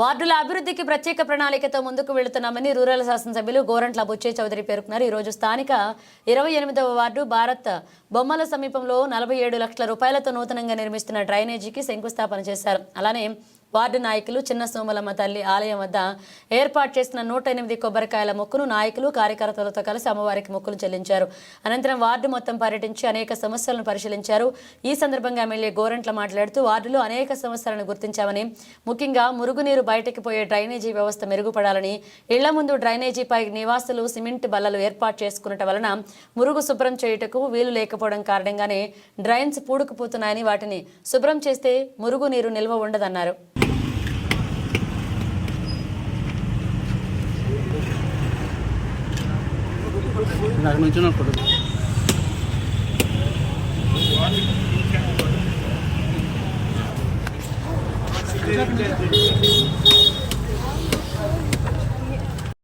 వార్డుల అభివృద్ధికి ప్రత్యేక ప్రణాళికతో ముందుకు వెళుతున్నామని రూరల్ శాసనసభ్యులు గోరంట్ల బుచ్చే చౌదరి పేర్కొన్నారు. ఈరోజు స్థానిక ఇరవై ఎనిమిదవ వార్డు భారత్ బొమ్మల సమీపంలో నలభై ఏడు లక్షల రూపాయలతో నూతనంగా నిర్మిస్తున్న డ్రైనేజీకి శంకుస్థాపన చేశారు. అలానే వార్డు నాయకులు చిన్న సోమలమ్మ తల్లి ఆలయం వద్ద ఏర్పాటు చేసిన నూట ఎనిమిది కొబ్బరికాయల మొక్కును నాయకులు కార్యకర్తలతో కలిసి అమ్మవారికి మొక్కులు చెల్లించారు. అనంతరం వార్డు మొత్తం పర్యటించి అనేక సమస్యలను పరిశీలించారు. ఈ సందర్భంగా ఎమ్మెల్యే గోరంట్ల మాట్లాడుతూ వార్డులో అనేక సమస్యలను గుర్తించామని ముఖ్యంగా మురుగునీరు బయటకు పోయే డ్రైనేజీ వ్యవస్థ మెరుగుపడాలని ఇళ్ళ ముందు డ్రైనేజీపై నివాసులు సిమెంట్ బల్లలు ఏర్పాటు చేసుకున్నట వలన మురుగు శుభ్రం చేయుటకు వీలు లేకపోవడం కారణంగానే డ్రైన్స్ పూడుకుపోతున్నాయని వాటిని శుభ్రం చేస్తే మురుగు నీరు నిల్వ ఉండదన్నారు. నాకు నుంచి ఉన్నప్పుడు